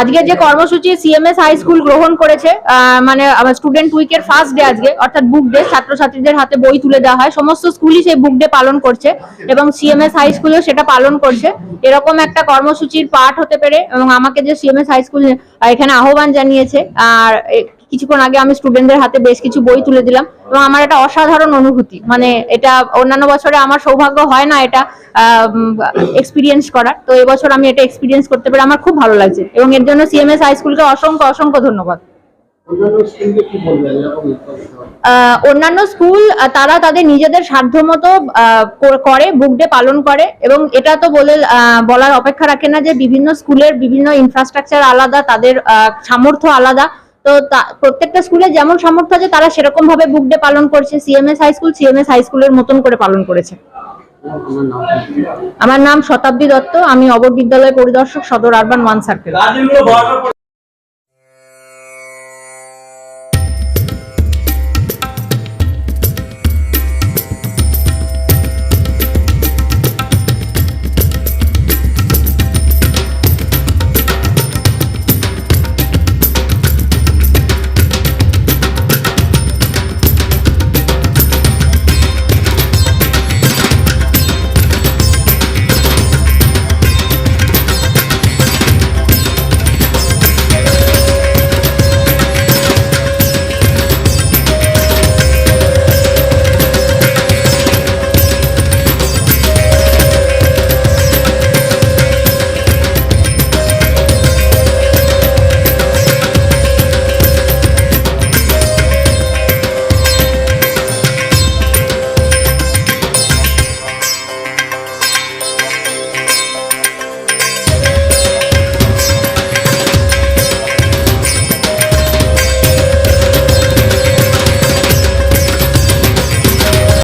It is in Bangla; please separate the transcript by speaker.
Speaker 1: আজকে যে কর্মসূচি সিএমএস হাই স্কুল গ্রহণ করেছে মানে স্টুডেন্ট উইকের ফার্স্ট ডে আজকে, অর্থাৎ বুক ডে ছাত্রছাত্রীদের হাতে বই তুলে দেওয়া হয়। সমস্ত স্কুলই সেই বুক ডে পালন করছে এবং সিএমএস হাই স্কুলও সেটা পালন করছে। এরকম একটা কর্মসূচির পার্ট হতে পেরে এবং আমাকে যে সিএমএস হাই স্কুল এখানে আহ্বান জানিয়েছে, আর কিছুক্ষণ আগে আমি স্টুডেন্টদের হাতে বেশ কিছু বই তুলে দিলাম এবং আমার এটা অসাধারণ অনুভূতি। মানে এটা অন্যান্য বছরে আমার সৌভাগ্য হয় না এটা এক্সপিরিয়েন্স করার। তো এবছর আমি এটা এক্সপিরিয়েন্স করতে পেরে আমার খুব ভালো লাগছে এবং এর জন্য সিএমএস হাই স্কুলকে অসংখ্য অসংখ্য ধন্যবাদ।
Speaker 2: অন্যান্য
Speaker 1: স্কুল তারা তাদের নিজেদের সাধ্যমতো আহ, করে বুক ডে পালন করে এবং এটা তো বলে আহ, বলার অপেক্ষা রাখে না যে বিভিন্ন স্কুলের বিভিন্ন ইনফ্রাস্ট্রাকচার আলাদা তাদের সামর্থ্য আলাদা। তো প্রত্যেকটা স্কুলে যেমন সামর্থ্য আছে, তারা সেরকম ভাবে বুক ডে পালন করছে। CMS high school CMS high স্কুলের মতন করে পালন করেছে। আমার নাম শতাব্দী দত্ত, আমি অবর বিদ্যালয় পরিদর্শক, সদর আরবান ওয়ান সার্কেল